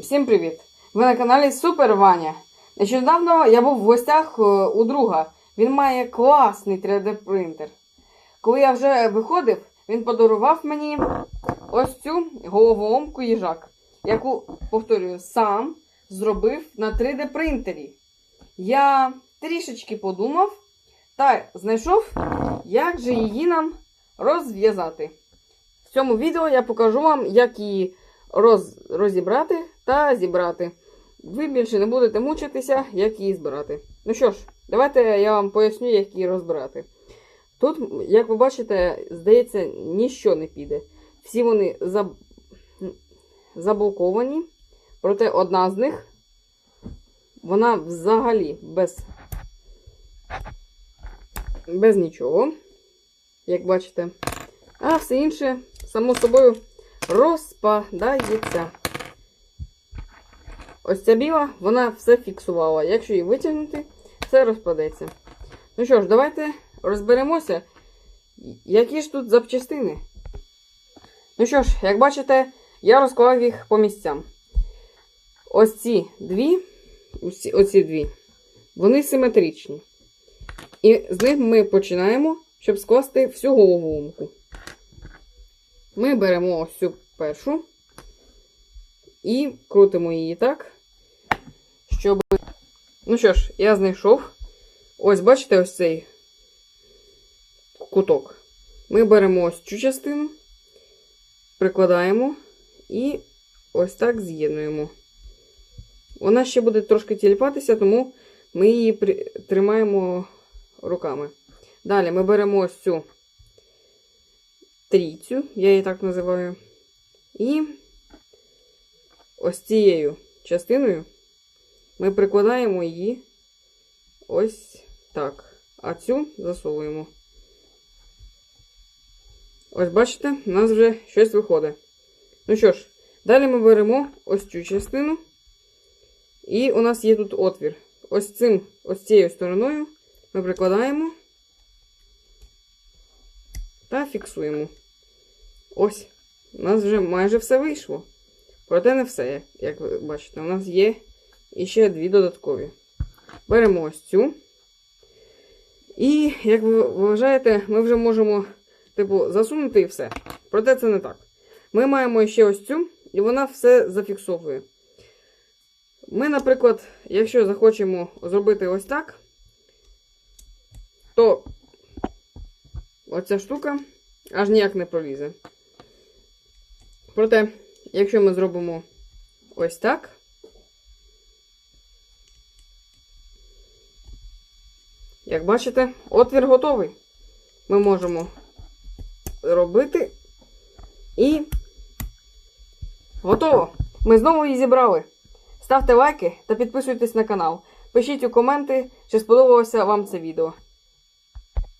Всім привіт! Ви на каналі Супер Ваня. Нещодавно я був в гостях е, у друга. Він має класний 3D принтер. Коли я вже виходив, він подарував мені ось цю головоломку їжак, яку, повторюю, сам зробив на 3D принтері. Я трішечки подумав та знайшов, як же її нам розв'язати. В цьому відео я покажу вам, як її роз, розібрати та зібрати. Ви більше не будете мучитися, як її збирати. Ну що ж, давайте я вам поясню, як її розбирати. Тут, як ви бачите, здається, ніщо не піде. Всі вони заб... заблоковані, проте одна з них вона взагалі без, без нічого, як бачите. А все інше, само собою, розпадається. Ось ця біла, вона все фіксувала. Якщо її витягнути, все розпадеться. Ну що ж, давайте розберемося, які ж тут запчастини. Ну що ж, як бачите, я розклав їх по місцям. Ось ці дві, ось ці- оці дві, вони симетричні. І з них ми починаємо, щоб скласти всю головоломку. Ми беремо ось цю першу і крутимо її так. Ну що ж, я знайшов. Ось, бачите, ось цей куток. Ми беремо ось цю частину, прикладаємо і ось так з'єднуємо. Вона ще буде трошки тіліпатися, тому ми її тримаємо руками. Далі ми беремо ось цю трійцю, я її так називаю. І ось цією частиною ми прикладаємо її ось так. А цю засовуємо. Ось бачите, у нас вже щось виходить. Ну що ж, далі ми беремо ось цю частину. І у нас є тут отвір. Ось цим, ось цією стороною ми прикладаємо та фіксуємо. Ось, у нас вже майже все вийшло. Проте не все, як, ви бачите, у нас є іще дві додаткові. Беремо ось цю. І, як ви вважаєте, ми вже можемо, типу, засунути і все. Проте це не так. Ми маємо ще ось цю, і вона все зафіксовує. Ми, наприклад, якщо захочемо зробити ось так, то оця штука аж ніяк не пролізе. Проте, якщо ми зробимо ось так, як бачите, отвір готовий. Ми можемо робити і готово. Ми знову її зібрали. Ставте лайки та підписуйтесь на канал. Пишіть у коменти, чи сподобалося вам це відео.